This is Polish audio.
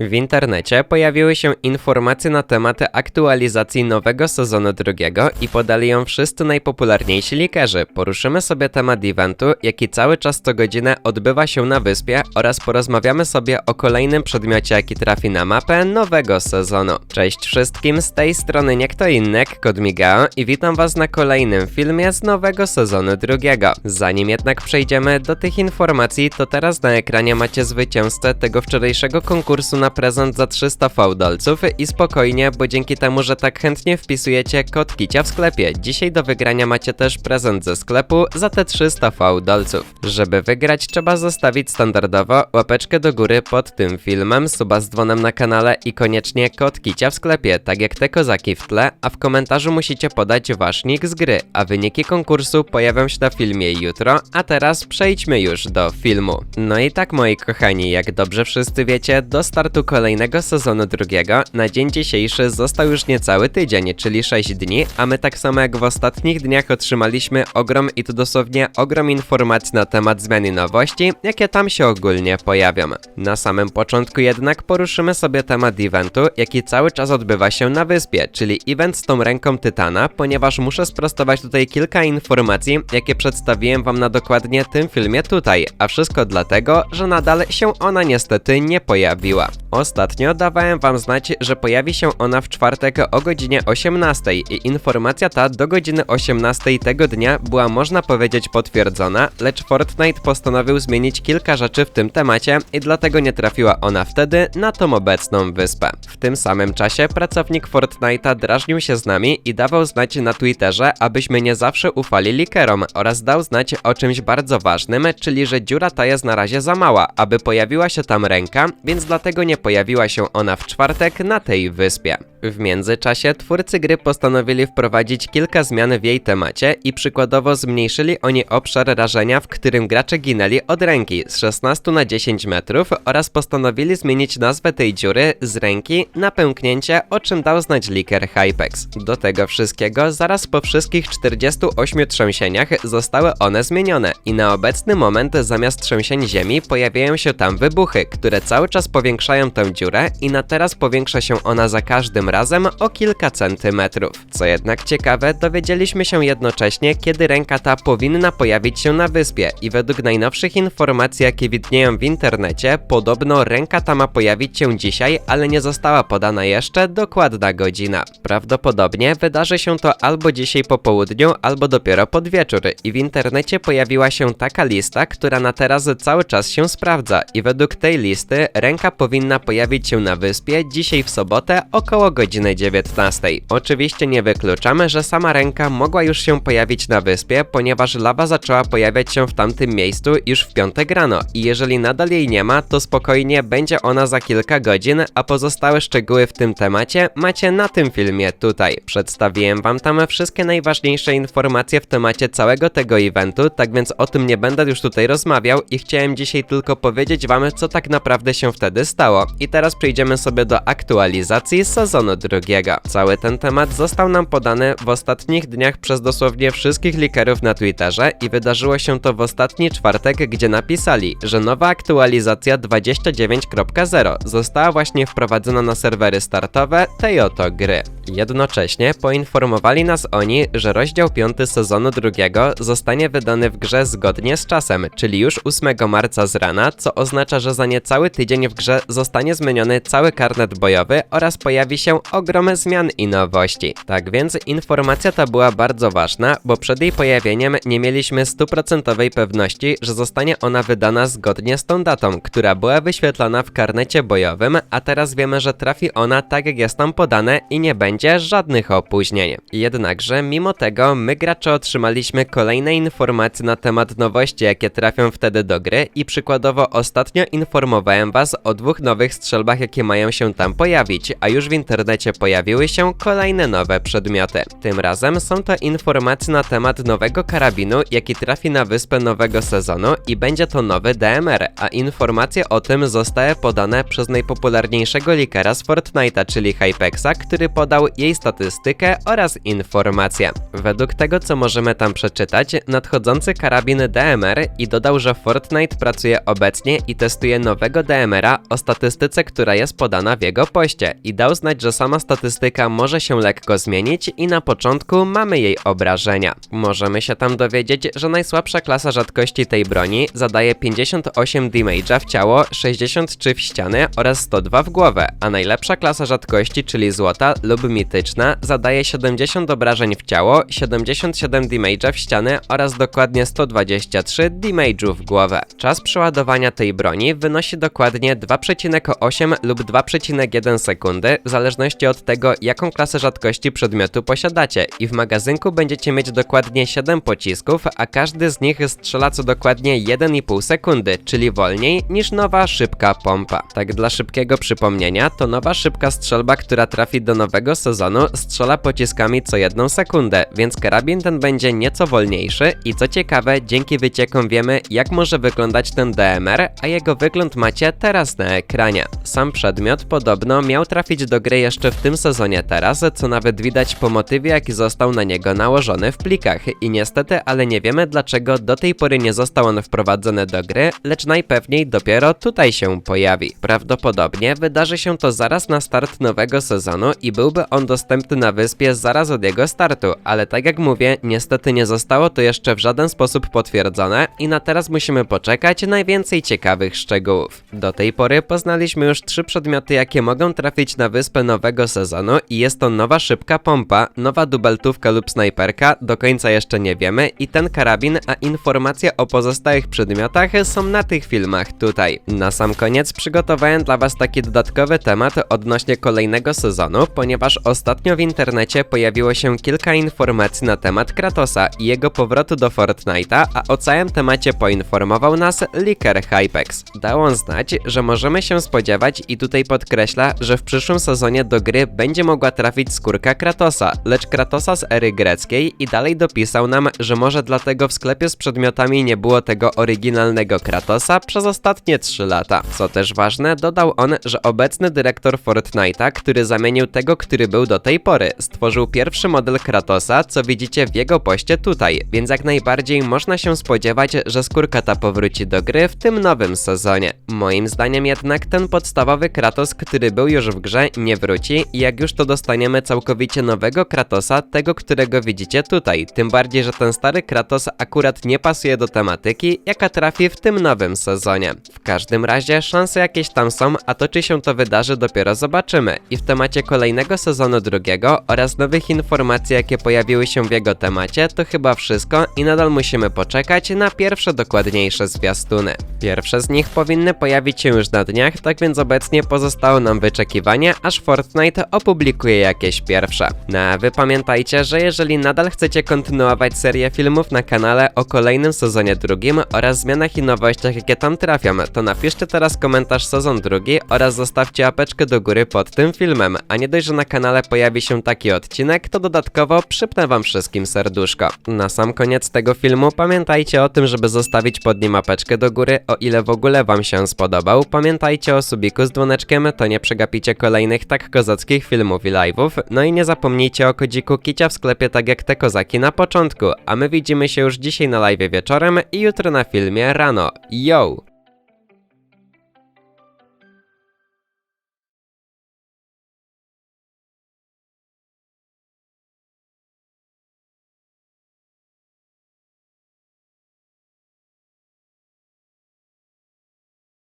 W internecie pojawiły się informacje na temat aktualizacji nowego sezonu drugiego i podali ją wszyscy najpopularniejsi likerzy. Poruszymy sobie temat eventu, jaki cały czas co godzinę odbywa się na wyspie oraz porozmawiamy sobie o kolejnym przedmiocie, jaki trafi na mapę nowego sezonu. Cześć wszystkim, z tej strony nie kto inny Kod Migao i witam was na kolejnym filmie z nowego sezonu drugiego. Zanim jednak przejdziemy do tych informacji, to teraz na ekranie macie zwycięzcę tego wczorajszego konkursu na prezent za 300 fałdolców i spokojnie, bo dzięki temu, że tak chętnie wpisujecie kod Kicia w sklepie, dzisiaj do wygrania macie też prezent ze sklepu za te 300 fałdolców. Żeby wygrać trzeba zostawić standardowo łapeczkę do góry pod tym filmem, suba z dzwonem na kanale i koniecznie kod Kicia w sklepie, tak jak te kozaki w tle, a w komentarzu musicie podać wasz nick z gry, a wyniki konkursu pojawią się na filmie jutro, a teraz przejdźmy już do filmu. No i tak moi kochani, jak dobrze wszyscy wiecie, do startu kolejnego sezonu drugiego na dzień dzisiejszy został już niecały tydzień, czyli 6 dni, a my tak samo jak w ostatnich dniach otrzymaliśmy ogrom i to dosłownie ogrom informacji na temat zmian i nowości, jakie tam się ogólnie pojawią. Na samym początku jednak poruszymy sobie temat eventu, jaki cały czas odbywa się na wyspie, czyli event z tą ręką Tytana, ponieważ muszę sprostować tutaj kilka informacji, jakie przedstawiłem wam na dokładnie tym filmie tutaj, a wszystko dlatego, że nadal się ona niestety nie pojawiła. Ostatnio dawałem wam znać, że pojawi się ona w czwartek o godzinie 18 i informacja ta do godziny 18 tego dnia była można powiedzieć potwierdzona, lecz Fortnite postanowił zmienić kilka rzeczy w tym temacie i dlatego nie trafiła ona wtedy na tą obecną wyspę. W tym samym czasie pracownik Fortnite'a drażnił się z nami i dawał znać na Twitterze, abyśmy nie zawsze ufali likerom oraz dał znać o czymś bardzo ważnym, czyli że dziura ta jest na razie za mała, aby pojawiła się tam ręka, więc dlatego nie pojawiła się ona w czwartek na tej wyspie. W międzyczasie twórcy gry postanowili wprowadzić kilka zmian w jej temacie i przykładowo zmniejszyli oni obszar rażenia, w którym gracze ginęli od ręki z 16 na 10 metrów oraz postanowili zmienić nazwę tej dziury z ręki na pęknięcie, o czym dał znać liker Hypex. Do tego wszystkiego zaraz po wszystkich 48 trzęsieniach zostały one zmienione i na obecny moment zamiast trzęsień ziemi pojawiają się tam wybuchy, które cały czas powiększają tę dziurę i na teraz powiększa się ona za każdym razem o kilka centymetrów. Co jednak ciekawe, dowiedzieliśmy się jednocześnie, kiedy ręka ta powinna pojawić się na wyspie i według najnowszych informacji, jakie widnieją w internecie, podobno ręka ta ma pojawić się dzisiaj, ale nie została podana jeszcze dokładna godzina. Prawdopodobnie wydarzy się to albo dzisiaj po południu, albo dopiero pod wieczór i w internecie pojawiła się taka lista, która na teraz cały czas się sprawdza i według tej listy ręka powinna pojawić się na wyspie dzisiaj w sobotę około godziny 19. Oczywiście nie wykluczamy, że sama ręka mogła już się pojawić na wyspie, ponieważ lawa zaczęła pojawiać się w tamtym miejscu już w piątek rano i jeżeli nadal jej nie ma, to spokojnie będzie ona za kilka godzin, a pozostałe szczegóły w tym temacie macie na tym filmie tutaj. Przedstawiłem wam tam wszystkie najważniejsze informacje w temacie całego tego eventu, tak więc o tym nie będę już tutaj rozmawiał i chciałem dzisiaj tylko powiedzieć wam, co tak naprawdę się wtedy stało. I teraz przejdziemy sobie do aktualizacji sezonu drugiego. Cały ten temat został nam podany w ostatnich dniach przez dosłownie wszystkich likerów na Twitterze i wydarzyło się to w ostatni czwartek, gdzie napisali, że nowa aktualizacja 29.0 została właśnie wprowadzona na serwery startowe tej oto gry. Jednocześnie poinformowali nas oni, że rozdział 5 sezonu drugiego zostanie wydany w grze zgodnie z czasem, czyli już 8 marca z rana, co oznacza, że za niecały tydzień w grze zostanie zmieniony cały karnet bojowy oraz pojawi się ogrom zmian i nowości. Tak więc informacja ta była bardzo ważna, bo przed jej pojawieniem nie mieliśmy stuprocentowej pewności, że zostanie ona wydana zgodnie z tą datą, która była wyświetlana w karnecie bojowym, a teraz wiemy, że trafi ona tak jak jest tam podane i nie będzie żadnych opóźnień. Jednakże mimo tego my gracze otrzymaliśmy kolejne informacje na temat nowości, jakie trafią wtedy do gry i przykładowo ostatnio informowałem was o dwóch nowych strzelbach, jakie mają się tam pojawić, a już w internecie internecie pojawiły się kolejne nowe przedmioty. Tym razem są to informacje na temat nowego karabinu, jaki trafi na wyspę nowego sezonu i będzie to nowy DMR, a informacje o tym zostały podane przez najpopularniejszego leakera z Fortnite'a, czyli Hypexa, który podał jej statystykę oraz informacje. Według tego, co możemy tam przeczytać, nadchodzący karabin DMR i dodał, że Fortnite pracuje obecnie i testuje nowego DMR-a o statystyce, która jest podana w jego poście i dał znać, że sama statystyka może się lekko zmienić i na początku mamy jej obrażenia. Możemy się tam dowiedzieć, że najsłabsza klasa rzadkości tej broni zadaje 58 damage'a w ciało, 63 w ściany oraz 102 w głowę, a najlepsza klasa rzadkości, czyli złota lub mityczna, zadaje 70 obrażeń w ciało, 77 damage'a w ściany oraz dokładnie 123 damage'u w głowę. Czas przeładowania tej broni wynosi dokładnie 2,8 lub 2,1 sekundy, w zależności od tego, jaką klasę rzadkości przedmiotu posiadacie i w magazynku będziecie mieć dokładnie 7 pocisków, a każdy z nich strzela co dokładnie 1,5 sekundy, czyli wolniej niż nowa szybka pompa. Tak dla szybkiego przypomnienia, to nowa szybka strzelba, która trafi do nowego sezonu, strzela pociskami co 1 sekundę, więc karabin ten będzie nieco wolniejszy i co ciekawe, dzięki wyciekom wiemy, jak może wyglądać ten DMR, a jego wygląd macie teraz na ekranie. Sam przedmiot podobno miał trafić do gry jeszcze w tym sezonie teraz, co nawet widać po motywie, jaki został na niego nałożony w plikach i niestety, ale nie wiemy dlaczego do tej pory nie został on wprowadzony do gry, lecz najpewniej dopiero tutaj się pojawi. Prawdopodobnie wydarzy się to zaraz na start nowego sezonu i byłby on dostępny na wyspie zaraz od jego startu, ale tak jak mówię, niestety nie zostało to jeszcze w żaden sposób potwierdzone i na teraz musimy poczekać na najwięcej ciekawych szczegółów. Do tej pory poznaliśmy już trzy przedmioty, jakie mogą trafić na wyspę nowego sezonu i jest to nowa szybka pompa, nowa dubeltówka lub snajperka, do końca jeszcze nie wiemy i ten karabin, a informacje o pozostałych przedmiotach są na tych filmach tutaj. Na sam koniec przygotowałem dla Was taki dodatkowy temat odnośnie kolejnego sezonu, ponieważ ostatnio w internecie pojawiło się kilka informacji na temat Kratosa i jego powrotu do Fortnite'a, a o całym temacie poinformował nas leaker Hypex. Dał on znać, że możemy się spodziewać i tutaj podkreśla, że w przyszłym sezonie do gry będzie mogła trafić skórka Kratosa, lecz Kratosa z ery greckiej i dalej dopisał nam, że może dlatego w sklepie z przedmiotami nie było tego oryginalnego Kratosa przez ostatnie 3 lata. Co też ważne, dodał on, że obecny dyrektor Fortnite'a, który zamienił tego, który był do tej pory, stworzył pierwszy model Kratosa, co widzicie w jego poście tutaj, więc jak najbardziej można się spodziewać, że skórka ta powróci do gry w tym nowym sezonie. Moim zdaniem jednak ten podstawowy Kratos, który był już w grze, nie wróci i jak już to dostaniemy całkowicie nowego Kratosa, tego, którego widzicie tutaj. Tym bardziej, że ten stary Kratos akurat nie pasuje do tematyki, jaka trafi w tym nowym sezonie. W każdym razie szanse jakieś tam są, a to czy się to wydarzy dopiero zobaczymy. I w temacie kolejnego sezonu drugiego oraz nowych informacji, jakie pojawiły się w jego temacie, to chyba wszystko i nadal musimy poczekać na pierwsze dokładniejsze zwiastuny. Pierwsze z nich powinny pojawić się już na dniach, tak więc obecnie pozostało nam wyczekiwanie, aż Fortnite opublikuje jakieś pierwsze. No a wy pamiętajcie, że jeżeli nadal chcecie kontynuować serię filmów na kanale o kolejnym sezonie drugim oraz zmianach i nowościach, jakie tam trafią, to napiszcie teraz komentarz sezon drugi oraz zostawcie apeczkę do góry pod tym filmem, a nie dość, że na kanale pojawi się taki odcinek, to dodatkowo przypnę wam wszystkim serduszko. Na sam koniec tego filmu pamiętajcie o tym, żeby zostawić pod nim apeczkę do góry, o ile w ogóle wam się spodobał. Pamiętajcie o subiku z dzwoneczkiem, to nie przegapicie kolejnych tak kozackich filmów i live'ów. No i nie zapomnijcie o kodziku Kicia w sklepie tak jak te kozaki na początku, a my widzimy się już dzisiaj na live wieczorem i jutro na filmie rano. Yo!